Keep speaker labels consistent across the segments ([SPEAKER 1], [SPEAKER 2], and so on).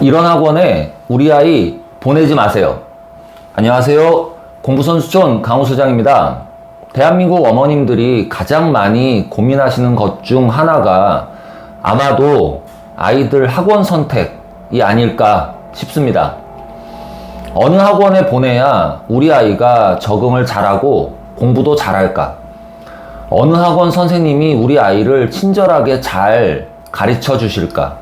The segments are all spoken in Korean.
[SPEAKER 1] 이런 학원에 우리 아이 보내지 마세요. 안녕하세요. 공부선수촌 강호소장입니다. 대한민국 어머님들이 가장 많이 고민하시는 것 중 하나가 아마도 아이들 학원 선택이 아닐까 싶습니다. 어느 학원에 보내야 우리 아이가 적응을 잘하고 공부도 잘할까? 어느 학원 선생님이 우리 아이를 친절하게 잘 가르쳐 주실까?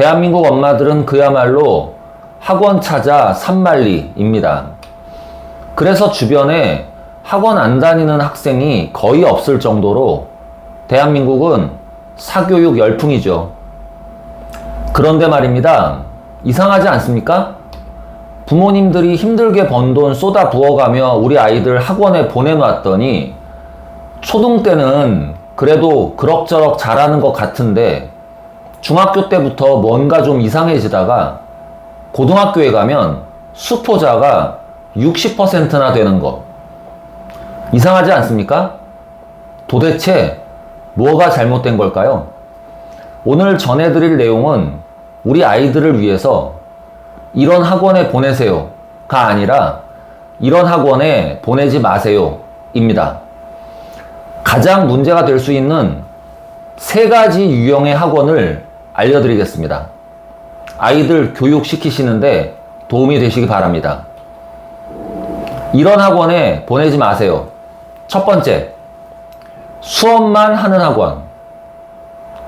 [SPEAKER 1] 대한민국 엄마들은 그야말로 학원 찾아 산만리입니다. 그래서 주변에 학원 안 다니는 학생이 거의 없을 정도로 대한민국은 사교육 열풍이죠. 그런데 말입니다. 이상하지 않습니까? 부모님들이 힘들게 번 돈 쏟아 부어가며 우리 아이들 학원에 보내놨더니 초등 때는 그래도 그럭저럭 잘하는 것 같은데 중학교 때부터 뭔가 좀 이상해지다가 고등학교에 가면 수포자가 60%나 되는 거. 이상하지 않습니까? 도대체 뭐가 잘못된 걸까요? 오늘 전해드릴 내용은 우리 아이들을 위해서 이런 학원에 보내세요 가 아니라 이런 학원에 보내지 마세요 입니다. 가장 문제가 될 수 있는 세 가지 유형의 학원을 알려드리겠습니다. 아이들 교육시키시는데 도움이 되시기 바랍니다. 이런 학원에 보내지 마세요. 첫 번째, 수업만 하는 학원.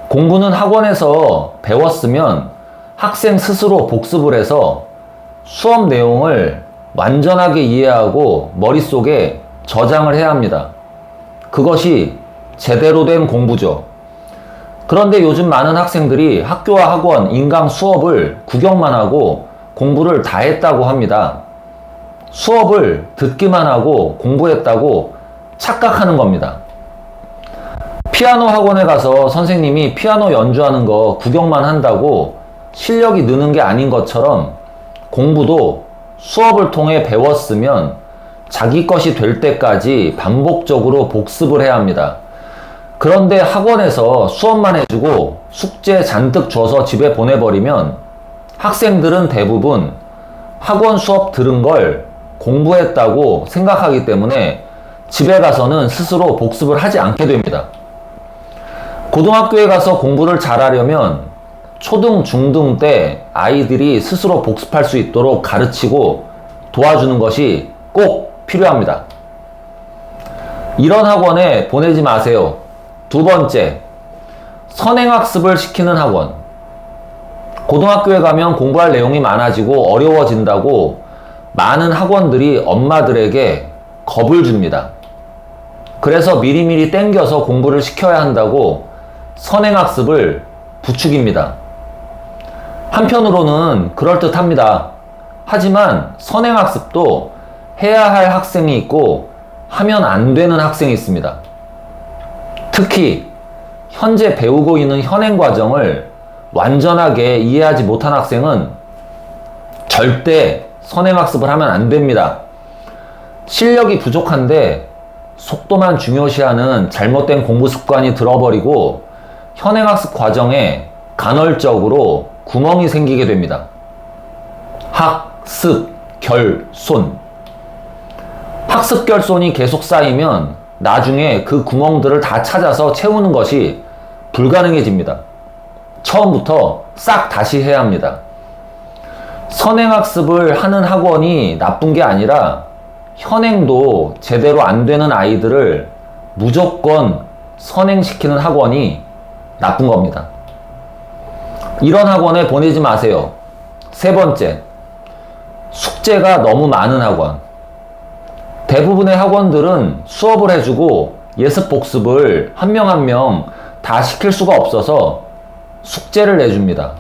[SPEAKER 1] 공부는 학원에서 배웠으면 학생 스스로 복습을 해서 수업 내용을 완전하게 이해하고 머릿속에 저장을 해야 합니다. 그것이 제대로 된 공부죠. 그런데 요즘 많은 학생들이 학교와 학원, 인강 수업을 구경만 하고 공부를 다 했다고 합니다. 수업을 듣기만 하고 공부했다고 착각하는 겁니다. 피아노 학원에 가서 선생님이 피아노 연주하는 거 구경만 한다고 실력이 느는 게 아닌 것처럼 공부도 수업을 통해 배웠으면 자기 것이 될 때까지 반복적으로 복습을 해야 합니다. 그런데 학원에서 수업만 해주고 숙제 잔뜩 줘서 집에 보내버리면 학생들은 대부분 학원 수업 들은 걸 공부했다고 생각하기 때문에 집에 가서는 스스로 복습을 하지 않게 됩니다. 고등학교에 가서 공부를 잘하려면 초등, 중등 때 아이들이 스스로 복습할 수 있도록 가르치고 도와주는 것이 꼭 필요합니다. 이런 학원에 보내지 마세요. 두 번째, 선행학습을 시키는 학원. 고등학교에 가면 공부할 내용이 많아지고 어려워진다고 많은 학원들이 엄마들에게 겁을 줍니다. 그래서 미리미리 땡겨서 공부를 시켜야 한다고 선행학습을 부추깁니다. 한편으로는 그럴듯합니다. 하지만 선행학습도 해야 할 학생이 있고 하면 안 되는 학생이 있습니다. 특히 현재 배우고 있는 현행 과정을 완전하게 이해하지 못한 학생은 절대 선행학습을 하면 안 됩니다. 실력이 부족한데 속도만 중요시하는 잘못된 공부 습관이 들어버리고 현행학습 과정에 간헐적으로 구멍이 생기게 됩니다. 학습 결손. 학습 결손이 계속 쌓이면 나중에 그 구멍들을 다 찾아서 채우는 것이 불가능해집니다. 처음부터 싹 다시 해야 합니다. 선행학습을 하는 학원이 나쁜 게 아니라 현행도 제대로 안 되는 아이들을 무조건 선행시키는 학원이 나쁜 겁니다. 이런 학원에 보내지 마세요. 세 번째, 숙제가 너무 많은 학원. 대부분의 학원들은 수업을 해주고 예습 복습을 한 명 한 명 다 시킬 수가 없어서 숙제를 내줍니다.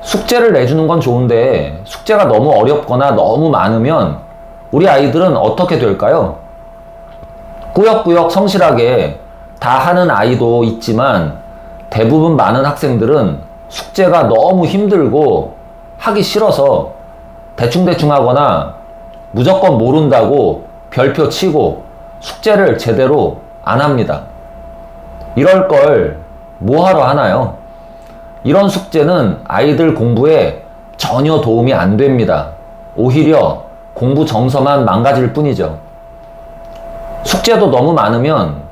[SPEAKER 1] 숙제를 내주는 건 좋은데 숙제가 너무 어렵거나 너무 많으면 우리 아이들은 어떻게 될까요? 꾸역꾸역 성실하게 다 하는 아이도 있지만 대부분 많은 학생들은 숙제가 너무 힘들고 하기 싫어서 대충대충 하거나 무조건 모른다고 별표 치고 숙제를 제대로 안 합니다. 이럴 걸 뭐하러 하나요? 이런 숙제는 아이들 공부에 전혀 도움이 안 됩니다. 오히려 공부 정서만 망가질 뿐이죠. 숙제도 너무 많으면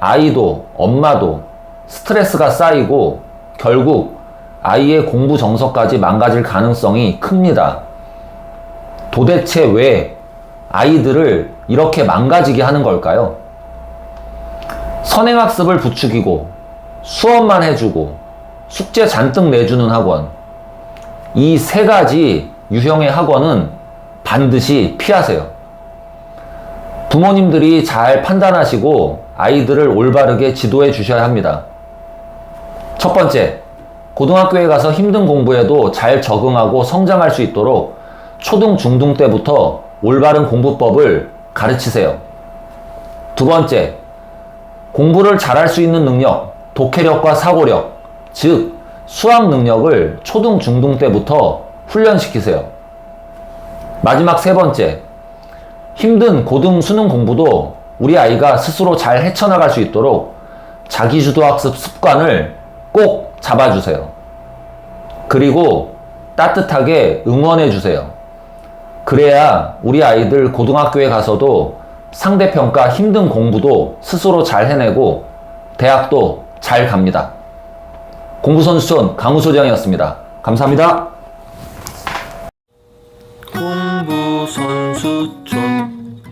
[SPEAKER 1] 아이도 엄마도 스트레스가 쌓이고 결국 아이의 공부 정서까지 망가질 가능성이 큽니다. 도대체 왜 아이들을 이렇게 망가지게 하는 걸까요? 선행학습을 부추기고 수업만 해주고 숙제 잔뜩 내주는 학원. 이 세 가지 유형의 학원은 반드시 피하세요. 부모님들이 잘 판단하시고 아이들을 올바르게 지도해 주셔야 합니다. 첫 번째, 고등학교에 가서 힘든 공부에도 잘 적응하고 성장할 수 있도록 초등, 중등 때부터 올바른 공부법을 가르치세요. 두 번째, 공부를 잘할 수 있는 능력, 독해력과 사고력, 즉, 수학 능력을 초등, 중등 때부터 훈련시키세요. 마지막 세 번째, 힘든 고등 수능 공부도 우리 아이가 스스로 잘 헤쳐나갈 수 있도록 자기주도 학습 습관을 꼭 잡아주세요. 그리고 따뜻하게 응원해 주세요. 그래야 우리 아이들 고등학교에 가서도 상대평가 힘든 공부도 스스로 잘 해내고 대학도 잘 갑니다. 공부선수촌 강우소장이었습니다. 감사합니다.
[SPEAKER 2] 공부 선수촌